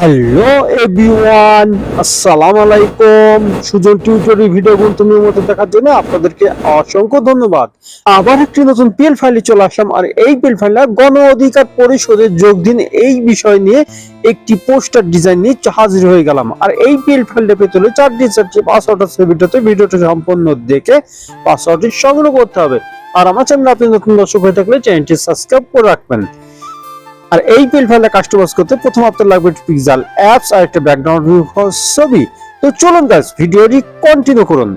Hello everyone আসসালামু আলাইকুম Sujan টিউটোরি video গুরুত্বপূর্ণ মতো দেখার জন্য আপনাদেরকে অসংখ্য ধন্যবাদ। আবার একটি নতুন পিএল ফাইলে চলে আসলাম। আর এই পিএল ফাইলটা গণ অধিকার পরিষদে যোগ দিন এই বিষয় নিয়ে একটি পোস্টার ডিজাইন নিয়ে হাজির হয়ে গেলাম। আর এই পিএল ফাইলটা পেতে হলে চারটি চারটি পাসওয়ার্ড আছে ভিডিওতে ভিডিওটা সম্পূর্ণ দেখে পাসওয়ার্ডটি সংগ্রহ করতে হবে। আর আমার চ্যানেল আপনি নতুন দর্শক হয়ে থাকলে চ্যানেলটি সাবস্ক্রাইব করে রাখবেন। আর এই পিল ফাইলটা কাস্টমাইজ করতে প্রথম আপনার লাগবে পিক্সাল অ্যাপস আর একটা ব্যাকগ্রাউন্ড ছবি। তো চলুন গাইস ভিডিওটি কন্টিনিউ করুন।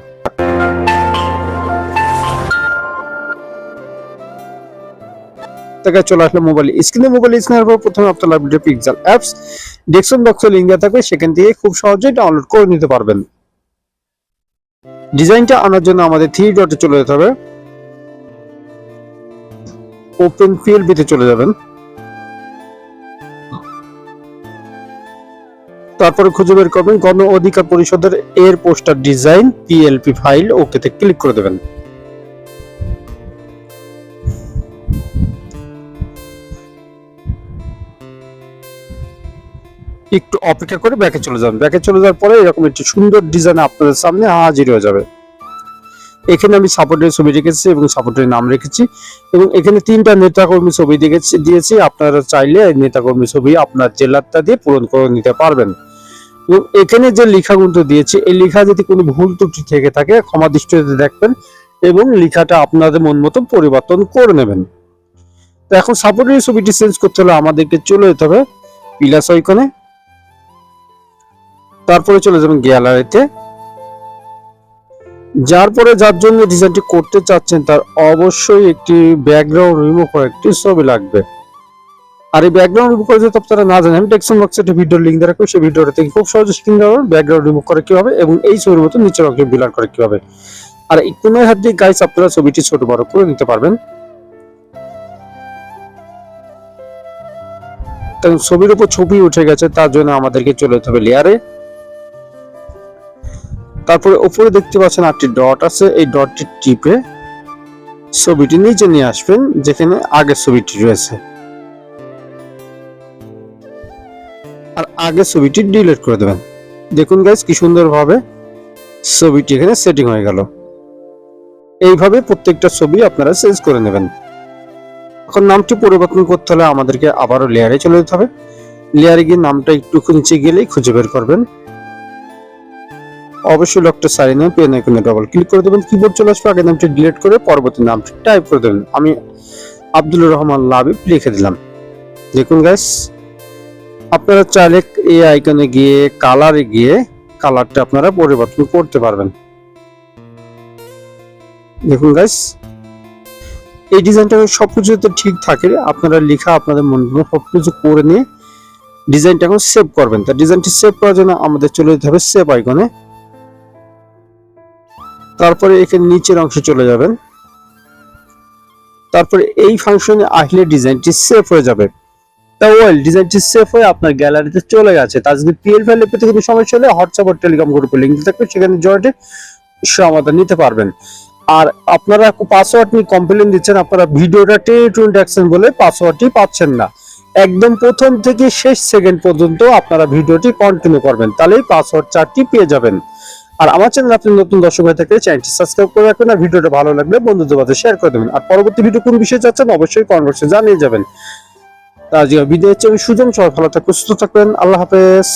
থেকে চলে আসলে মোবাইল স্ক্রিনে মোবাইল স্ক্রিনের পর প্রথমে আপনার লাগবে পিক্সাল অ্যাপস ডেস্কটপ বক্সে লিঙ্ক দেওয়া থাকবে, সেখান থেকে খুব সহজেই ডাউনলোড করে নিতে পারবেন। ডিজাইনটা আনার জন্য আমাদের থ্রি ডটে চলে যেতে হবে। ওপেন পিএলবিতে চলে যাবেন। তারপরে খুঁজে বের করবেন গণ অধিকার পরিষদের এর পোস্টার ডিজাইন পিএলপি ফাইল ওকেতে ক্লিক করে দেবেন। একটু অপেক্ষা করে ব্যাকে চলে যাবেন ব্যাকে চলে যাওয়ার পরে এরকম একটি সুন্দর ডিজাইন আপনাদের সামনে হাজির হয়ে যাবে। এখানে আমি সাপোর্টের ছবি রেখেছি এবং সাপোর্টের নাম রেখেছি এবং এখানে তিনটা নেতাকর্মী ছবি দিয়েছি। আপনারা চাইলে নেতাকর্মী ছবি আপনার জেলারটা দিয়ে পূরণ করে নিতে পারবেন। এবং এখানে যে লেখাগুলো দিয়েছে, এই লেখা যদি কোনো ভুল ত্রুটি থেকে থাকে, ক্ষমা দৃষ্টিতে দেখবেন এবং লেখাটা আপনাদের মন মতো পরিবর্তন করে নেবেন। তো এখন সাপোর্টের ছবিটি চেঞ্জ করতে হলে আমাদেরকে চলে যেতে হবে প্লাস আইকনে তারপরে চলে যাবেন গ্যালারিতে যার পরে যার জন্য ডিজাইনটি করতে চাচ্ছেন, তার অবশ্যই একটি ব্যাকগ্রাউন্ড রিমুভ করা একটি ছবি লাগবে। আর এই ব্যাকগ্রাউন্ড রিমুভ করে যদি আপনারা না জানেন আমি টেক্সন বক্সে একটা ভিডিওর লিঙ্ক রাখব, সেই ভিডিওটা থেকে খুব সহজে নিতে পারবেন ব্যাকগ্রাউন্ড রিমুভ করে কীভাবে এবং এই ছবির মতো নিচের অংশে বিলার করে কীভাবে আর এই কোনো হাত দিয়ে গাইস আপনারা ছবিটি ছোট বড় করে নিতে পারবেন। তখন ছবির উপর ছবি উঠে গেছে, তার জন্য আমাদেরকে চলে যেতে হবে লেয়ারে তারপরে উপরে দেখতে পাচ্ছেন আটটি ডট আছে, এই ডটটি টিপে ছবিটি নিচে নিয়ে আসবেন, যেখানে আগের ছবিটি রয়েছে। আর আগে ছবিটি ডিলিট করে দেবেন। দেখুন গাইজ কি সুন্দরভাবে ছবিটি এখানে সেটিং হয়ে গেল। এইভাবে প্রত্যেকটা ছবি আপনারা চেঞ্জ করে নেবেন। এখন নামটি পরিবর্তন করতে হলে আমাদেরকে আবারও লেয়ারে চলে যেতে হবে। লেয়ারে গিয়ে নামটা একটু নিচে গেলেই খুঁজে বের করবেন। অবশ্যই লকটা সারিয়ে নেবেন পেন আইকনে ডবল ক্লিক করে দেবেন। কিবোর্ড চলে আসবে, আগে নামটি ডিলিট করে পরবর্তী নামটি টাইপ করে দেবেন। আমি আব্দুল রহমান লাবিব লিখে দিলাম। দেখুন গাইস আপনারা চাইলে এই আইকনে গিয়ে কালারে গিয়ে কালারটা আপনারা পরিবর্তন করতে পারবেন। দেখুন গাইস এই ডিজাইনটা সবকিছু যাতে ঠিক থাকে, আপনারা লেখা আপনাদের মন মতো সবকিছু করে নিয়ে ডিজাইনটা এখন সেভ করবেন। তা ডিজাইনটি সেভ করার জন্য আমাদের চলে যেতে হবে সেভ আইকনে তারপরে এখানে নিচের অংশে চলে যাবেন। তারপরে এই ফাংশনে আসলে ডিজাইনটি সেভ হয়ে যাবে। তা ওয়েল ডিজাইনটি সেভ হয়ে আপনার গ্যালারিতে চলে গেছে। যদি পিএল ফাইলে পেতে কোনো সমস্যা হলে হোয়াটসঅ্যাপ আর টেলিকম গ্রুপে লিঙ্ক থাকবে, সেখানে জয়েন্টে সমাধান নিতে পারবেন। আর আপনারা পাসওয়ার্ড নিয়ে কমপ্লেন দিচ্ছেন, আপনারা ভিডিওটা টেনে টুয়েন্টি অ্যাকশন বলে পাসওয়ার্ডটি পাচ্ছেন না। একদম প্রথম থেকে শেষ সেকেন্ড পর্যন্ত আপনারা ভিডিওটি কন্টিনিউ করবেন, তাহলেই পাসওয়ার্ড চারটি পেয়ে যাবেন। আর আমার চ্যানেল আপনি নতুন দর্শক হয়ে থাকলে চ্যানেলটি সাবস্ক্রাইব করে রাখবেন আর ভিডিওটা ভালো লাগলে বন্ধুদের মাঝে শেয়ার করে দেবেন। আর পরবর্তী ভিডিও কোন বিষয়ে চাচ্ছেন, অবশ্যই বক্সে জানিয়ে যাবেন। তা আজকে বিদায় হচ্ছে আমি সুজন সবাই ভালো থাকবেন সুস্থ থাকবেন। আল্লাহ হাফেজ।